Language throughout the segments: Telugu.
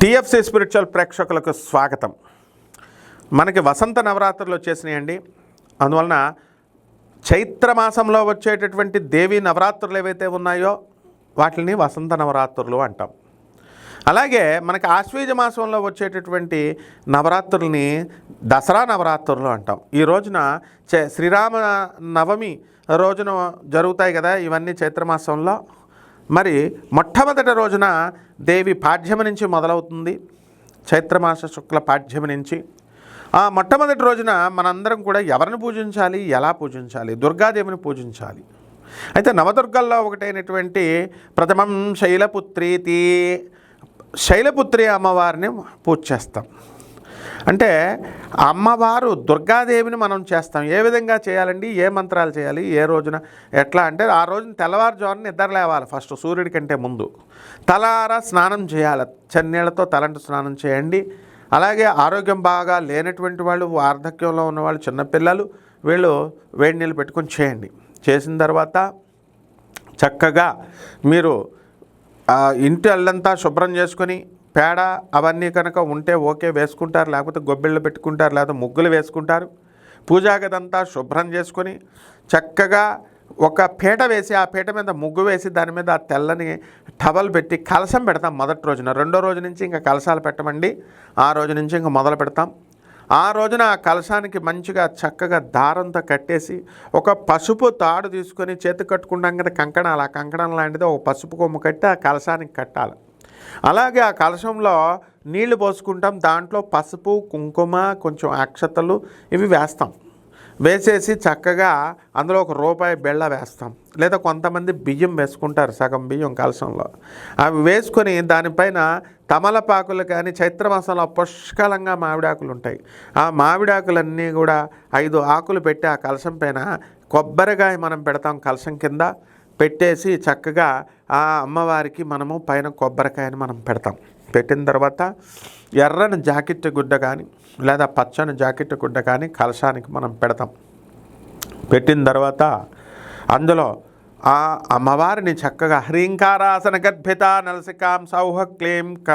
టిఎఫ్సి స్పిరిచువల్ ప్రేక్షకులకు స్వాగతం. మనకి వసంత నవరాత్రులు వచ్చేసినాయండి. అందువలన చైత్ర మాసంలో వచ్చేటటువంటి దేవి నవరాత్రులు ఏవైతే ఉన్నాయో వాటిని వసంత నవరాత్రులు అంటాం. అలాగే మనకి ఆశ్వీజ మాసంలో వచ్చేటటువంటి నవరాత్రుల్ని దసరా నవరాత్రులు అంటాం. ఈ రోజున చే శ్రీరామ నవమి రోజున జరుగుతాయి కదా ఇవన్నీ చైత్రమాసంలో మరి మొట్టమొదటి రోజున దేవి పాఠ్యమ నుంచి మొదలవుతుంది చైత్రమాస శుక్ల పాఠ్యమి నుంచి. ఆ మొట్టమొదటి రోజున మనందరం కూడా ఎవరిని పూజించాలి ఎలా పూజించాలి దుర్గాదేవిని పూజించాలి. అయితే నవదుర్గల్లో ఒకటైనటువంటి ప్రథమం శైలపుత్రీతి. శైలపుత్రి అమ్మవారిని పూజ చేస్తాం. అంటే అమ్మవారు దుర్గాదేవిని మనం చేస్తాం. ఏ విధంగా చేయాలండి? ఏ మంత్రాలు చేయాలి? ఏ రోజున? ఎట్లా అంటే ఆ రోజున తెల్లవారుజామున నిద్ర లేవాలి ఫస్ట్ సూర్యుడి కంటే ముందు. తలార స్నానం చేయాలి. చన్నీళ్ళతో తలంటు స్నానం చేయండి. అలాగే ఆరోగ్యం బాగా లేనటువంటి వాళ్ళు వార్ధక్యంలో ఉన్నవాళ్ళు చిన్నపిల్లలు వీళ్ళు వేడి నీళ్ళు పెట్టుకొని చేయండి. చేసిన తర్వాత చక్కగా మీరు ఇంటి అల్లంతా శుభ్రం చేసుకొని పేడ అవన్నీ కనుక ఉంటే ఓకే వేసుకుంటారు లేకపోతే గొబ్బిళ్ళు పెట్టుకుంటారు లేకపోతే ముగ్గులు వేసుకుంటారు. పూజా గదంతా శుభ్రం చేసుకొని చక్కగా ఒక పీట వేసి ఆ పీట మీద ముగ్గు వేసి దాని మీద ఆ తెల్లని టవల్ పెట్టి కలసం పెడతాం మొదటి రోజున. రెండో రోజు నుంచి ఇంకా కలసాలు పెట్టమండి. ఆ రోజు నుంచి ఇంకా మొదలు పెడతాం. ఆ రోజున ఆ కలశానికి మంచిగా చక్కగా దారంతో కట్టేసి ఒక పసుపు తాడు తీసుకొని చేతి కట్టుకుంటాం కదా కంకణాలు. ఆ కంకణం లాంటిది ఒక పసుపు కొమ్ము కట్టి ఆ కలశానికి కట్టాలి. అలాగే ఆ కలశంలో నీళ్ళు పోసుకుంటాం. దాంట్లో పసుపు కుంకుమ కొంచెం అక్షతలు ఇవి వేస్తాం. వేసేసి చక్కగా అందులో ఒక రూపాయి బెళ్ళ వేస్తాం. లేదా కొంతమంది బియ్యం వేసుకుంటారు సగం బియ్యం కలశంలో. అవి వేసుకొని దానిపైన తమలపాకులు కానీ చైత్రమాసంలో పుష్కలంగా మామిడాకులు ఉంటాయి. ఆ మామిడాకులన్నీ కూడా ఐదు ఆకులు పెట్టి ఆ కలశం పైన కొబ్బరికాయ మనం పెడతాం కలశం కింద. పెట్టేసి చక్కగా ఆ అమ్మవారికి మనము పైన కొబ్బరికాయని మనం పెడతాం. పెట్టిన తర్వాత ఎర్రని జాకెట్ గుడ్డ కానీ లేదా పచ్చని జాకెట్ గుడ్డ కానీ కలశానికి మనం పెడతాం. పెట్టిన తర్వాత అందులో ఆ అమ్మవారిని చక్కగా హ్రీంకారాసన గర్భిత నలసికాం సౌహ క్లీం క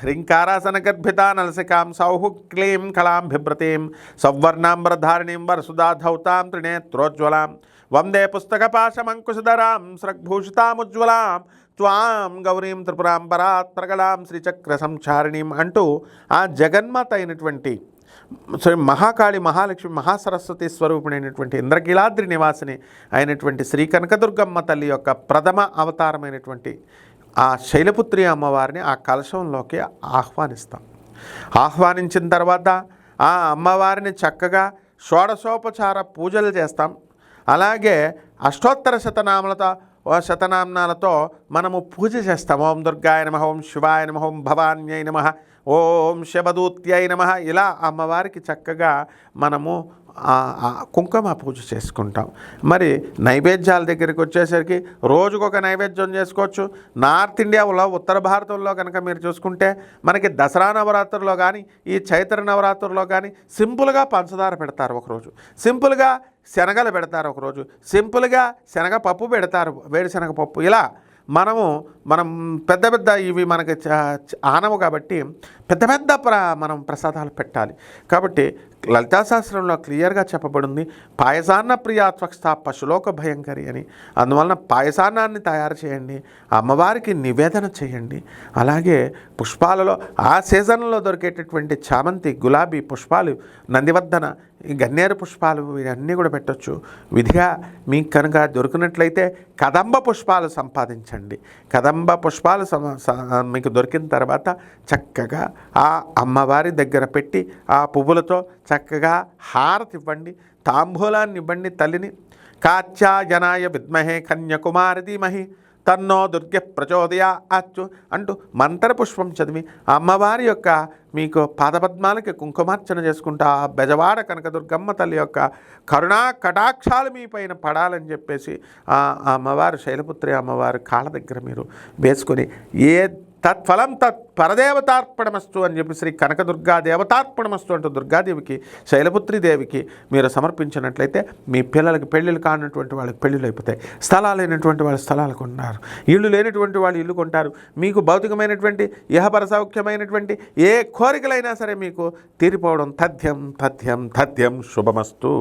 హ్రీంకారాసన గర్భిత నలసికాం సౌహు క్లీం కళాం బిభ్రతీం సౌవర్ణాంబరధారిణీం వరసుధాధౌతాం త్రినేత్రోజ్వలాం వందే పుస్తకపాశమంకుశధరాం స్రగ్భూషితాముజ్వలాం త్వాం గౌరీం త్రిపురాం పరాత్ ప్రగళాం శ్రీచక్ర సంచారిణీం అంటూ ఆ జగన్మాత అయినటువంటి శ్రీ మహాకాళి మహాలక్ష్మి మహాసరస్వతి స్వరూపుడైనటువంటి ఇంద్రకీలాద్రి నివాసిని అయినటువంటి శ్రీ కనకదుర్గమ్మ తల్లి యొక్క ప్రథమ అవతారమైనటువంటి ఆ శైలపుత్రి అమ్మవారిని ఆ కలశంలోకి ఆహ్వానిస్తాం. ఆహ్వానించిన తర్వాత ఆ అమ్మవారిని చక్కగా షోడశోపచార పూజలు చేస్తాం. అలాగే అష్టోత్తర శతనామలతో శతనామ్నాలతో మనము పూజ చేస్తాం. ఓం దుర్గాయ నమ ఓం శివాయ నమ ఓం భవాన్యై నమ ఓం శబదూత్యై నమ. ఇలా అమ్మవారికి చక్కగా మనము కుంకుమ పూజ చేసుకుంటాం. మరి నైవేద్యాల దగ్గరికి వచ్చేసరికి రోజుకొక నైవేద్యం చేసుకోవచ్చు. నార్త్ ఇండియాలో ఉత్తర భారతంలో కనుక మీరు చూసుకుంటే మనకి దసరా నవరాత్రుల్లో కానీ ఈ చైత్ర నవరాత్రుల్లో కానీ సింపుల్గా పంచదార పెడతారు ఒకరోజు. సింపుల్గా శనగలు పెడతారు ఒకరోజు. సింపుల్గా శనగ పప్పు పెడతారు వేరుశనగ పప్పు. ఇలా మనము మనం పెద్ద పెద్ద ఇవి మనకి ఆనవు కాబట్టి పెద్ద పెద్ద ప్ర మనం ప్రసాదాలు పెట్టాలి. కాబట్టి లలితాశాస్త్రంలో క్లియర్గా చెప్పబడింది పాయసాన్న ప్రియాత్వక్స్థ పశులోక భయంకరి అని. అందువలన పాయసాన్నాన్ని తయారు చేయండి అమ్మవారికి నివేదన చేయండి. అలాగే పుష్పాలలో ఆ సీజన్లో దొరికేటటువంటి చామంతి గులాబీ పుష్పాలు నందివర్ధన ఈ గన్నేరు పుష్పాలు ఇవన్నీ కూడా పెట్టొచ్చు. విధిగా మీకు కనుక దొరికినట్లయితే కదంబ పుష్పాలు సంపాదించండి. కదంబ పుష్పాలు మీకు దొరికిన తర్వాత చక్కగా ఆ అమ్మవారి దగ్గర పెట్టి ఆ పువ్వులతో చక్కగా హారతి ఇవ్వండి తాంబూలాన్ని ఇవ్వండి తల్లిని. కాచ్యాజనాయ విద్మహే కన్యకుమారి ధీమహి తన్నో దుర్గ ప్రచోదయ అచ్చు అంటూ మంత్రపుష్పం చదివి అమ్మవారి యొక్క మీకు పాదపద్మాలకి కుంకుమార్చన చేసుకుంటా ఆ బెజవాడ కనకదుర్గమ్మ తల్లి యొక్క కరుణా కటాక్షాలు మీ పైన పడాలని చెప్పేసి ఆ అమ్మవారు శైలపుత్రి అమ్మవారు కాళ్ళ దగ్గర మీరు వేసుకొని ఏ తత్ఫలం తత్ పరదేవతార్పణమస్తు అని చెప్పి శ్రీ కనకదుర్గా దేవతార్పణమస్తు అంటూ దుర్గాదేవికి శైలపుత్రి దేవికి మీరు సమర్పించినట్లయితే మీ పిల్లలకి పెళ్ళిళ్ళు కానటువంటి వాళ్ళకి పెళ్ళిళ్ళు అయిపోతాయి. స్థలాలు లేనటువంటి వాళ్ళు స్థలాలు కొంటారు ఇల్లు లేనటువంటి వాళ్ళు ఇల్లు కొంటారు. మీకు భౌతికమైనటువంటి ఇహపర సౌఖ్యమైనటువంటి ఏ కోరికలైనా సరే మీకు తీరిపోవడం తథ్యం తథ్యం తథ్యం. శుభమస్తు.